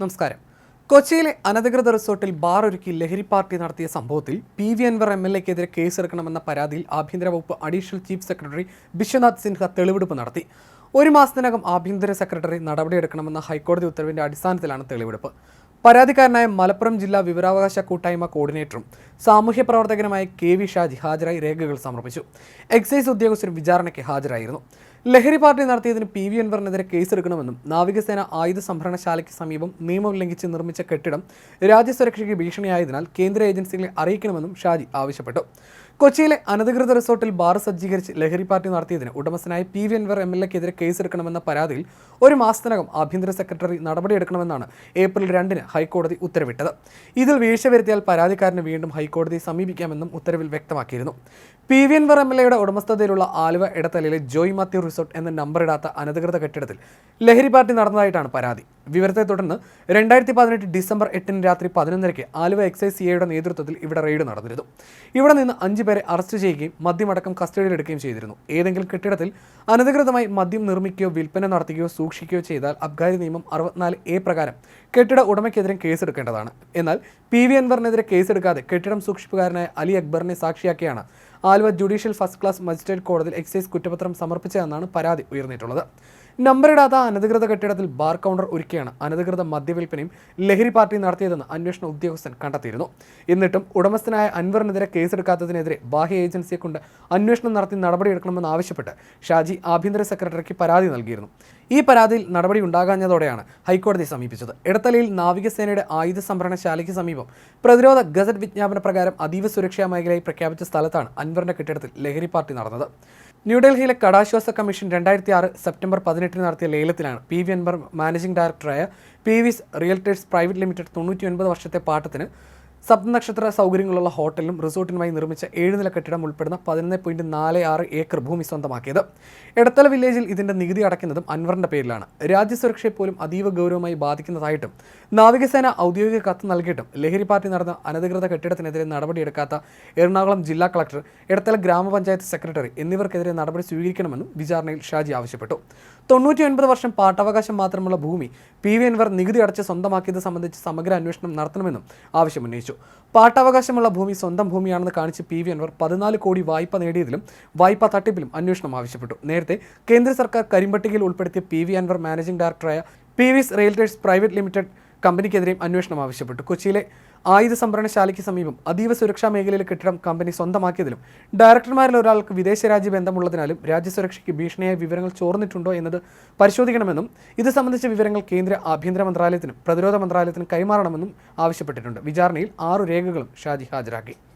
നമസ്കാരം. കൊച്ചിയിലെ അനധികൃത റിസോർട്ടിൽ ബാർ ഒരുക്കി ലഹരി പാർട്ടി നടത്തിയ സംഭവത്തിൽ P V Anwar M L എക്കെതിരെ കേസെടുക്കണമെന്ന പരാതിയിൽ ആഭ്യന്തര വകുപ്പ് additional chief secretary Biswanath Sinha തെളിവെടുപ്പ് നടത്തി. ഒരു മാസത്തിനകം ആഭ്യന്തര സെക്രട്ടറി നടപടിയെടുക്കണമെന്ന ഹൈക്കോടതി ഉത്തരവിന്റെ അടിസ്ഥാനത്തിലാണ് തെളിവെടുപ്പ്. പരാതിക്കാരനായ മലപ്പുറം ജില്ലാ വിവരാവകാശ കൂട്ടായ്മ കോർഡിനേറ്ററും സാമൂഹ്യ പ്രവർത്തകനുമായ കെ വി ഷാജി ഹാജരായി രേഖകൾ സമർപ്പിച്ചു. എക്സൈസ് ഉദ്യോഗസ്ഥരും വിചാരണയ്ക്ക് ഹാജരായിരുന്നു. ലഹരി പാർട്ടി നടത്തിയതിന് പി വി അൻവറിനെതിരെ കേസെടുക്കണമെന്നും നാവികസേന ആയുധ സംഭരണശാലയ്ക്ക് സമീപം നിയമം ലംഘിച്ച് നിർമ്മിച്ച കെട്ടിടം രാജ്യസുരക്ഷയ്ക്ക് ഭീഷണിയായതിനാൽ കേന്ദ്ര ഏജൻസികളെ അറിയിക്കണമെന്നും ഷാജി ആവശ്യപ്പെട്ടു. കൊച്ചിയിലെ അനധികൃത റിസോർട്ടിൽ ബാർ സജ്ജീകരിച്ച് ലഹരി പാർട്ടി നടത്തിയതിന് ഉടമസ്ഥനായ P V Anwar M L എക്കെതിരെ കേസെടുക്കണമെന്ന പരാതിയിൽ ഒരു മാസത്തിനകം ആഭ്യന്തര സെക്രട്ടറി നടപടിയെടുക്കണമെന്നാണ് ഏപ്രിൽ രണ്ടിന് ഹൈക്കോടതി ഉത്തരവിട്ടത്. ഇതിൽ വീഴ്ച വരുത്തിയാൽ പരാതിക്കാരന് വീണ്ടും ഹൈക്കോടതിയെ സമീപിക്കാമെന്നും ഉത്തരവിൽ വ്യക്തമാക്കിയിരുന്നു. P V Anwar M L എയുടെ ഉടമസ്ഥതയിലുള്ള ആലുവ ഇടത്തലയിലെ ജോയ് മാത്യു റിസോർട്ട് എന്ന നമ്പറിടാത്ത അനധികൃത കെട്ടിടത്തിൽ ലഹരി പാർട്ടി നടന്നതായിട്ടാണ് പരാതി. വിവരത്തെ തുടർന്ന് രണ്ടായിരത്തി പതിനെട്ട് ഡിസംബർ എട്ടിന് രാത്രി പതിനൊന്നരയ്ക്ക് ആലുവ എക്സൈസ് സിഐയുടെ നേതൃത്വത്തിൽ ഇവിടെ റെയ്ഡ് നടന്നിരുന്നു. ഇവിടെ നിന്ന് അഞ്ചു പേരെ അറസ്റ്റ് ചെയ്യുകയും മദ്യമടക്കം കസ്റ്റഡിയിലെടുക്കുകയും ചെയ്തിരുന്നു. ഏതെങ്കിലും കെട്ടിടത്തിൽ അനധികൃതമായി മദ്യം നിർമ്മിക്കുകയോ വിൽപ്പന നടത്തുകയോ സൂക്ഷിക്കുകയോ ചെയ്താൽ അബ്ഗാരി നിയമം അറുപത്തിനാല് എ പ്രകാരം കെട്ടിട ഉടമയ്ക്കെതിരെ കേസെടുക്കേണ്ടതാണ്. എന്നാൽ പി വി അൻവറിനെതിരെ കേസെടുക്കാതെ കെട്ടിടം സൂക്ഷിപ്പുകാരനായ അലി അക്ബറിനെ സാക്ഷിയാക്കിയാണ് Aluva judicial first class magistrate കോടതിയിൽ എക്സൈസ് കുറ്റപത്രം സമർപ്പിച്ചതെന്നാണ് പരാതി ഉയർന്നിട്ടുള്ളത്. നമ്പറിടാത്ത അനധികൃത കെട്ടിടത്തിൽ ബാർ കൗണ്ടർ ഒരുക്കിയാണ് അനധികൃത മദ്യവിൽപ്പനയും ലഹരി പാർട്ടിയും നടത്തിയതെന്ന് അന്വേഷണ ഉദ്യോഗസ്ഥൻ കണ്ടെത്തിയിരുന്നു. എന്നിട്ടും ഉടമസ്ഥനായ അൻവറിനെതിരെ കേസെടുക്കാത്തതിനെതിരെ ബാഹ്യ ഏജൻസിയെ കൊണ്ട് അന്വേഷണം നടത്തി നടപടിയെടുക്കണമെന്ന് ആവശ്യപ്പെട്ട് ഷാജി ആഭ്യന്തര സെക്രട്ടറിക്ക് പരാതി നൽകിയിരുന്നു. ഈ പരാതിയിൽ നടപടി ഉണ്ടാകാഞ്ഞതോടെയാണ് ഹൈക്കോടതി സമീപിച്ചത്. ഇടത്തലയിൽ നാവികസേനയുടെ ആയുധ സംഭരണശാലയ്ക്ക് സമീപം പ്രതിരോധ ഗസറ്റ് വിജ്ഞാപന പ്രകാരം അതീവ സുരക്ഷാ മേഖലയായി പ്രഖ്യാപിച്ച സ്ഥലത്താണ് അൻവറിന്റെ കെട്ടിടത്തിൽ ലഹരി പാർട്ടി നടന്നത്. ന്യൂഡൽഹിയിലെ കടാശ്വാസ കമ്മീഷൻ രണ്ടായിരത്തി ആറ് സെപ്റ്റംബർ പതിനെട്ടിന് നടത്തിയ ലേലത്തിലാണ് പി വി അൻവർ മാനേജിംഗ് ഡയറക്ടറായ P V's realtors private limited തൊണ്ണൂറ്റി ഒൻപത് വർഷത്തെ പാട്ടത്തിന് സപ്തനക്ഷത്ര സൗകര്യങ്ങളുള്ള ഹോട്ടലും റിസോർട്ടിനുമായി നിർമ്മിച്ച ഏഴ് നില കെട്ടിടം ഉൾപ്പെടുന്ന പതിനൊന്ന് പോയിന്റ് നാല് ആറ് ഏക്കർ ഭൂമി സ്വന്തമാക്കിയത്. എടത്തല വില്ലേജിൽ ഇതിന്റെ നികുതി അടയ്ക്കുന്നതും അൻവറിന്റെ പേരിലാണ്. രാജ്യസുരക്ഷയെ പോലും അതീവ ഗൗരവമായി ബാധിക്കുന്നതായിട്ടും നാവികസേന ഔദ്യോഗിക കത്ത് നൽകിയിട്ടും ലഹരി പാർട്ടി നടന്ന അനധികൃത കെട്ടിടത്തിനെതിരെ നടപടിയെടുക്കാത്ത എറണാകുളം ജില്ലാ കളക്ടർ എടത്തല ഗ്രാമപഞ്ചായത്ത് സെക്രട്ടറി എന്നിവർക്കെതിരെ നടപടി സ്വീകരിക്കണമെന്നും വിചാരണയിൽ ഷാജി ആവശ്യപ്പെട്ടു. തൊണ്ണൂറ്റിയൊൻപത് വർഷം പാട്ടവകാശം മാത്രമുള്ള ഭൂമി പി വി അൻവർ നികുതി അടച്ച് സ്വന്തമാക്കിയത് സംബന്ധിച്ച് സമഗ്ര അന്വേഷണം നടത്തണമെന്നും ആവശ്യമുന്നയിച്ചു. പാട്ടവകാശമുള്ള ഭൂമി സ്വന്തം ഭൂമിയാണെന്ന് കാണിച്ച് പി വി അൻവർ പതിനാല് കോടി വായ്പ നേടിയതിലും വായ്പാ തട്ടിപ്പിലും അന്വേഷണം ആവശ്യപ്പെട്ടു. നേരത്തെ കേന്ദ്ര സർക്കാർ കരിമ്പട്ടികയിൽ ഉൾപ്പെടുത്തിയ പി വി അൻവർ മാനേജിംഗ് ഡയറക്ടറായ P V's railways private limited കമ്പനിക്കെതിരെയും അന്വേഷണം ആവശ്യപ്പെട്ടു. കൊച്ചിയിലെ ആയുധ സംഭരണശാലയ്ക്ക് സമീപം അതീവ സുരക്ഷാ മേഖലയിലെ കെട്ടിടം കമ്പനി സ്വന്തമാക്കിയതിലും ഡയറക്ടർമാരിൽ ഒരാൾക്ക് വിദേശ രാജ്യ ബന്ധമുള്ളതിനാലും രാജ്യസുരക്ഷയ്ക്ക് ഭീഷണിയായ വിവരങ്ങൾ ചോർന്നിട്ടുണ്ടോ എന്നത് പരിശോധിക്കണമെന്നും ഇത് സംബന്ധിച്ച വിവരങ്ങൾ കേന്ദ്ര ആഭ്യന്തര മന്ത്രാലയത്തിനും പ്രതിരോധ മന്ത്രാലയത്തിനും കൈമാറണമെന്നും ആവശ്യപ്പെട്ടിട്ടുണ്ട്. വിചാരണയിൽ ആറു രേഖകളും ഷാജി ഹാജരാക്കി.